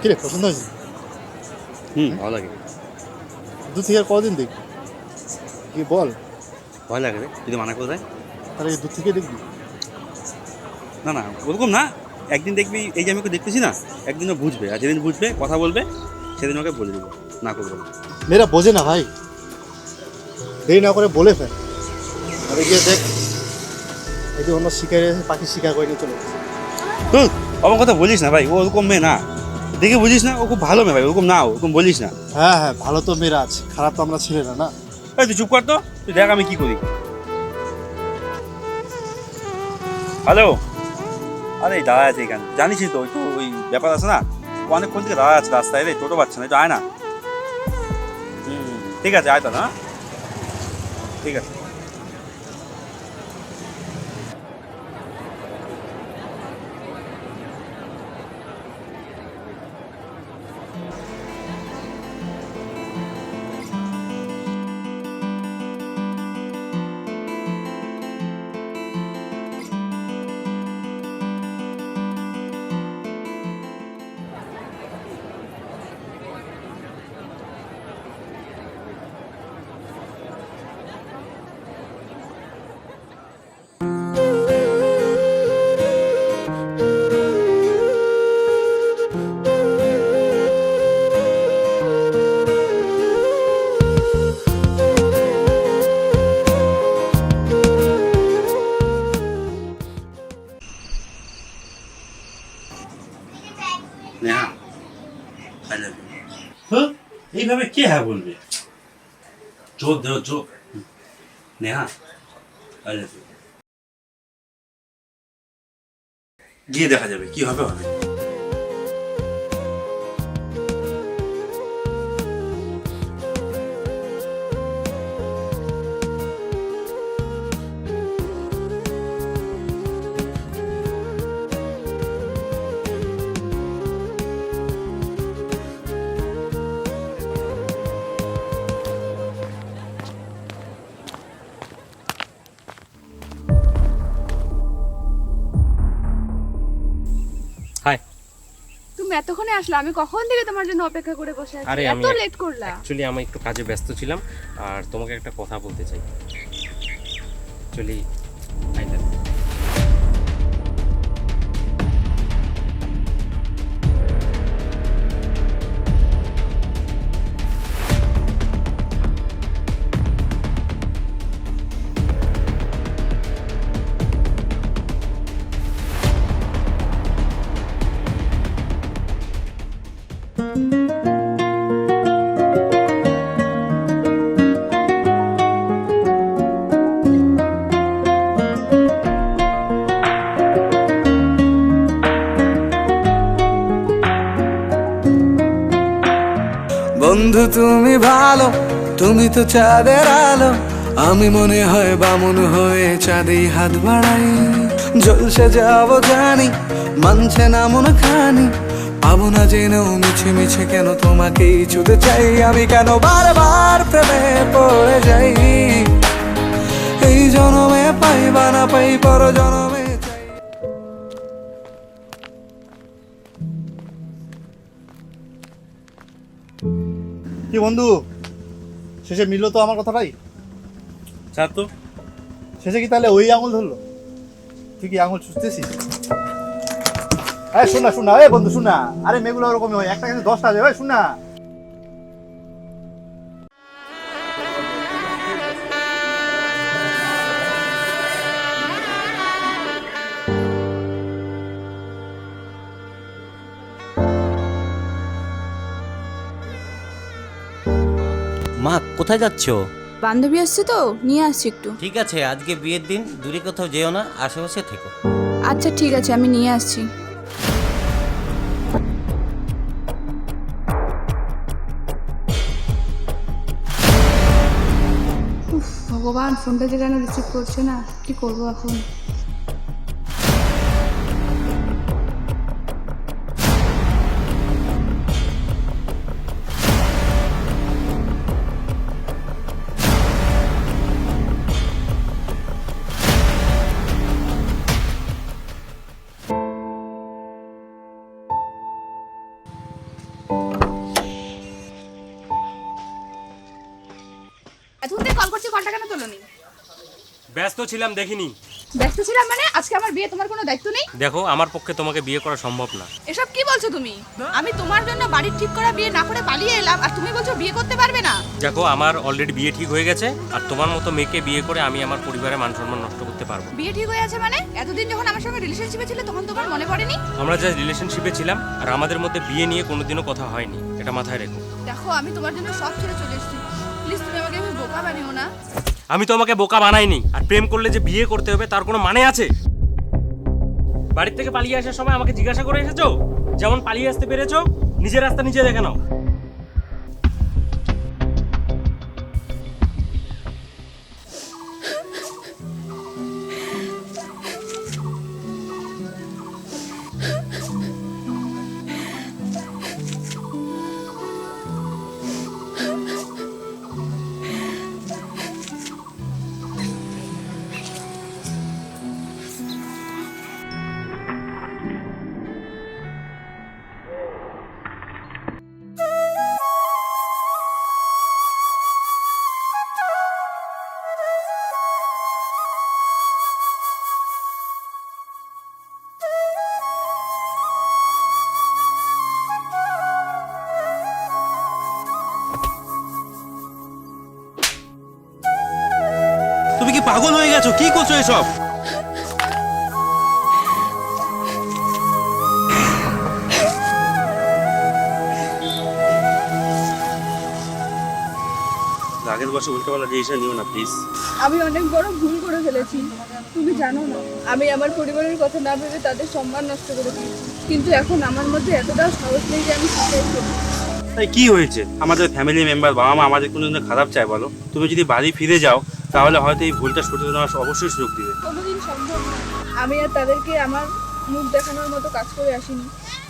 কিরে পছন্দ হয়েছে? হুম ভালো লাগে। দু থেকে আর কদিন দেখবি? কি বল? ভয় লাগে রে। যদি মানা করে দেয় তাহলে দু থেকে দেখবি? না না ওরকম না। একদিন দেখবি এই যে আমি ওকে দেখতেছি না একদিনও বুঝবে। আর যেদিন বুঝবে কথা বলবে সেদিন ওকে বলে দেবো। না করব মেয়েরা বোঝে না ভাই। দেরি না করে বলে ফেল। আরে গিয়ে দেখ। এই যে অন্য শিকারে পাখি শিকার করে নিয়ে চলে হুম আমার কথা বলিস না ভাই ও ওরকম মেয়ে না। দেখে বুঝিস না ও খুব ভালো মেয়ে ভাই ওরকম না ওরকম বলিস না। হ্যাঁ হ্যাঁ ভালো তো মেয়েরা আছে খারাপ তো আমরা ছেলে না। না এই তুই চুপ কর তো তুই দেখ আমি কি করি। হ্যালো আরে দাঁড়া আছে এখানে। জানিসই তো একটু ওই ব্যাপার আছে না? ও অনেকক্ষণ থেকে দাঁড়া আছে রাস্তায় রে টোটো পাচ্ছে না একটু আয় না। ঠিক আছে আয় তাহলে হ্যাঁ? ঠিক আছে। আই ইউ হ্যাঁ? এইভাবে কে হ্যাঁ বলবে? জোর দেও জোর নেহা গিয়ে দেখা যাবে, কি হবে হবে। এতক্ষণে আসলে আমি কখন থেকে তোমার জন্য অপেক্ষা করে বসে আছি? আরে এত লেট করলা। অ্যাকচুয়ালি আমি একটু কাজে ব্যস্ত ছিলাম আর তোমাকে একটা কথা বলতে চাই। অ্যাকচুয়ালি আই লাভ বন্ধু, তুমি ভালো, তুমি তো চাঁদের আলো। আমি মনে হয় বামন হয়ে চাঁদেই হাত বাড়াই। জলসে যাব জানি, মানছে না মন খানি। পাবো না জেনেও মিছে মিছে কেন তোমাকেই ছুতে চাই। আমি কেন বারবার প্রেমে পড়ে যাই? এই জনমে পাই বা না পাই পর জনমে কি বন্ধু। শেষে মিললো তো আমার কথাটাই। ছাড় তো। শেষে কি তাহলে ওই আঙুল ধরলো? তুই কি আঙুল ছুঁচতেছিস? আরে শোন না শোন না এই বন্ধু শোন না। আরে মেয়েগুলো ওরকমই হয় একটা কিন্তু দশটা আছে ভাই শোন কোথায় যাচ্ছ? বান্ধবী আসছে তো নিয়ে আসছি একটু। ঠিক আছে আজকে বিয়ের দিন দূরে কোথাও যেও না আশেপাশে থেকো। আচ্ছা ঠিক আছে আমি নিয়ে আসছি। উফ, ভগবান ফোনটা যে কেন রিসিভ করছে না? কি করব এখন? তোলনি ব্যস্ত ছিলাম দেখিনি। ব্যস্ত ছিলাম মানে? আজকে আমার বিয়ে তোমার কোনো দায়িত্ব নেই? দেখো আমার পক্ষে তোমাকে বিয়ে করা সম্ভব না। এসব কি বলছো তুমি? আমি তোমার জন্য বাড়ির ঠিক করা বিয়ে না করে পালিয়ে এলাম আর তুমি বলছো বিয়ে করতে পারবে না? দেখো আমার অলরেডি বিয়ে ঠিক হয়ে গেছে আর তোমার মতো মেয়েকে বিয়ে করে আমি আমার পরিবারের মান সম্মান নষ্ট করতে পারব। বিয়ে ঠিক হয়ে আছে মানে? এতদিন যখন আমার সঙ্গে রিলেশনশিপে ছিলে তখন তোমার মনে পড়েনি? আমরা যা রিলেশনশিপে ছিলাম আর আমাদের মধ্যে বিয়ে নিয়ে কোনোদিনও কথা হয়নি। এটা মাথায় রেখো। দেখো আমি তোমার জন্য সব ছেড়ে চলে এসেছি। প্লিজ তুমি আমাকে আমি বোকা বানিও না। আমি তো আমাকে বোকা বানাইনি। আর প্রেম করলে যে বিয়ে করতে হবে, তার কোনো মানে আছে? বাড়ির থেকে পালিয়ে আসার সময় আমাকে জিজ্ঞাসা করে এসেছ? যেমন পালিয়ে আসতে পেরেছ, নিজের রাস্তা নিজে দেখে নাও। পাগল হয়ে গেছো? কি করছ এসব? আগের বছর উল্টোপাল্টা ডিসিশন নিও না প্লিজ আমি অনেক বড় ভুল করে ফেলেছি। তুমি জানো না আমি আমার পরিবারের কথা না ভেবে তাদের সম্মান নষ্ট করে দিয়েছি। কিন্তু এখন আমার মধ্যে এতটাও সাহস নেই যে আমি করি তাই কি হয়েছে? আমাদের ফ্যামিলি মেম্বার বাবা মা আমাদের কোনো খারাপ চায় বলো? তুমি যদি বাড়ি ফিরে যাও তাহলে হয়তো এই ভুলটা শুধরে নেওয়ার অবশ্যই সুযোগ দিবে। কোনোদিন সম্ভব না। আমি আর তাদেরকে আমার মুখ দেখানোর মতো কাজ করে আসিনি।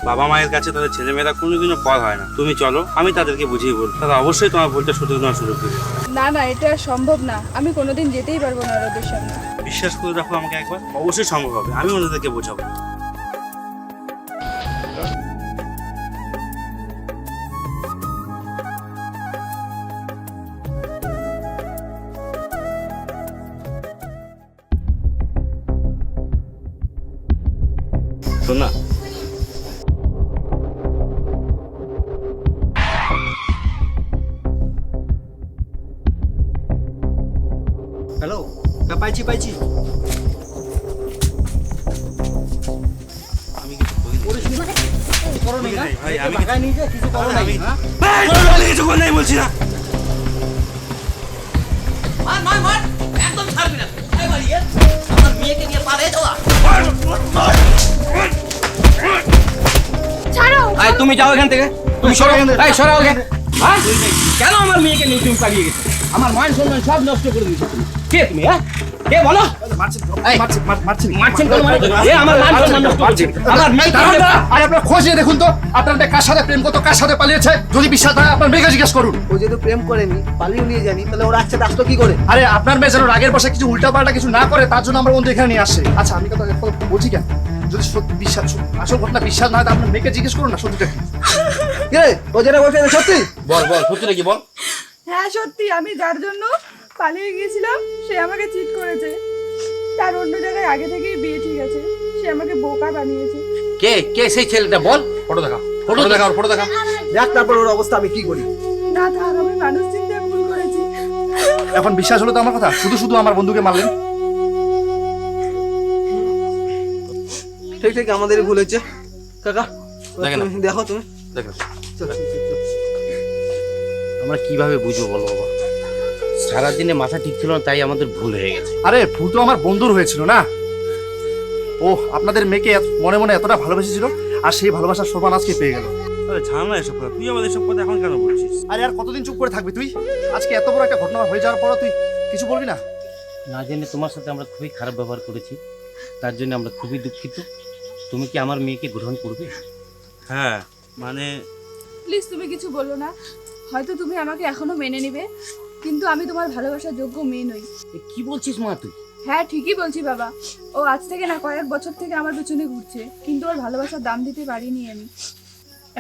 বাবা মায়ের কাছে তাদের ছেলেমেয়েরা কোনোদিনও পর হয় না। তুমি চলো আমি তাদেরকে বুঝিয়ে বলব তারা অবশ্যই তোমার ভুলটা শুধরে নেওয়ার সুযোগ দেবে। না না এটা সম্ভব না। আমি কোনোদিন যেতেই পারব না ওদের সামনে। বিশ্বাস করে রাখো আমাকে একবার। অবশ্যই সম্ভব হবে। আমি ওনাদেরকে বোঝাবো। ছাড়ো। এই তুমি যাও এখান থেকে। তুমি সরো। এই সরো ওকে হ্যাঁ? কেন আমার মেয়েকে নিয়ে তুমি পালিয়ে গেছো? আমার মান সম্মান সব নষ্ট করে দিয়েছ তুমি। কে তুমি হ্যাঁ? কে বলো? মানে এ আমার সম্মান নষ্ট করছে। আমার মেয়ে দাঁড়ান না, আরে আপনার খোঁজ নিয়ে দেখুন তো আপনার মেয়ে কার সাথে প্রেম করতো কার সাথে পালিয়েছে যদি বিশ্বাস হয় আপনার মেয়েকে জিজ্ঞেস করুন। ও যেহেতু প্রেম করেনি পালিয়ে নিয়ে জানি তাহলে ওরা আসলো কি করে? আরে আপনার মেয়ে যেন রাগের বসে কিছু উল্টা পাল্টা কিছু না করে তার জন্য আমরা বন্ধু এখানে নিয়ে আসছে আচ্ছা আমি কথা কথা বলছি কেন? যদি সত্যি বিশ্বাস আসল ঘটনা বিশ্বাস না হয় তা আপনার মেয়েকে জিজ্ঞেস করুন না সত্যিটা কি? কে ও যেটা বলছে এটা সত্যি? বল বল সত্যি নাকি বল? হ্যাঁ সত্যি আমি যার জন্য পালিয়ে গিয়েছিলাম সে আমাকে চিট করেছে। তার অন্য জায়গায় আগে থেকেই বিয়ে ঠিক আছে সে আমাকে বোকা বানিয়েছে। কে কে সেই ছেলেটা? বল ফটো দেখা ফটো দেখা ফটো দেখা। দেখ তারপর ওর অবস্থা আমি কি করি? না থাক আমি মানুষ চিনতে ভুল করেছি। এখন বিশ্বাস হলো তো আমার কথা? শুধু শুধু আমার বন্ধুকে মারলেন? ঠিক ঠিক আমাদেরই ভুল হয়েছে। কাকা দেখে দেখো তুমি। দেখো। আমরা কীভাবে বুঝব বলো বাবা? সারাদিনে মাথা ঠিক ছিল না তাই আমাদের ভুল হয়ে গেছে। আরে ভুল তো আমার বন্ধুর হয়েছিল না? ও আপনাদের মেয়েকে এত- মনে মনে এতটা ভালোবেসেছিল আর সেই ভালোবাসার সমান আজকে পেয়ে গেল। আরে ঝামেলা এসব কথা তুই আমাদের এসব কথা এখন কেন বলছিস? আরে আর কতদিন চুপ করে থাকবি তুই? আজকে এত বড় একটা ঘটনা হয়ে যাওয়ার পরও তুই কিছু বলবি না? না জেনে তোমার সাথে আমরা খুবই খারাপ ব্যবহার করেছি। তার জন্য আমরা খুবই দুঃখিত। তুমি কি আমার মেয়েকে গ্রহণ করবে? হ্যাঁ মানে প্লিজ তুমি কিছু বলো না। হয়তো তুমি আমাকে এখনও মেনে নিবে কিন্তু আমি তোমার ভালোবাসার যোগ্য মেয়ে নই। কি বলছিস মা তুই? হ্যাঁ ঠিকই বলছি বাবা। ও আজ থেকে না কয়েক বছর থেকে আমার পেছনে ঘুরছে কিন্তু ওর ভালোবাসার দাম দিতে পারিনি আমি।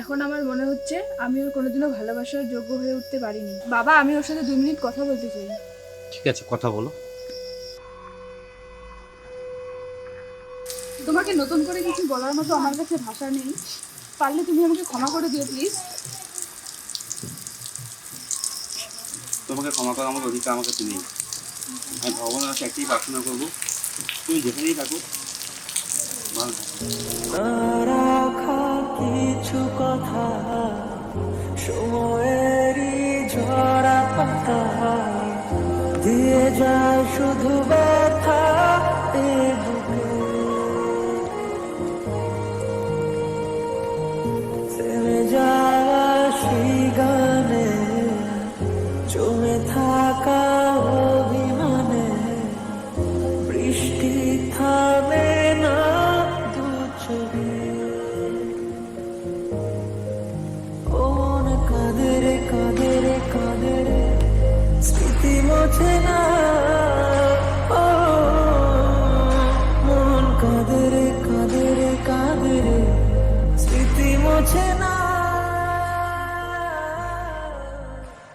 এখন আমার মনে হচ্ছে আমি ওর কোনোদিনও ভালোবাসার যোগ্য হয়ে উঠতে পারিনি। বাবা আমি ওর সাথে দুই মিনিট কথা বলতে চাই। ঠিক আছে কথা বলো। তোমাকে নতুন করে কিছু বলার মতো আমার কাছে ভাষা নেই। পারলে তুমি আমাকে ক্ষমা করে দিও প্লিজ তোমাকে ক্ষমা করার মতো অধিকার আমার কাছে নেই। আমি ভগবানের কাছে একটাই প্রার্থনা করব তুমি যেখানেই থাকো কিছু কথা সময়েরই ঝরা পাতা। দিয়ে যায় শুধু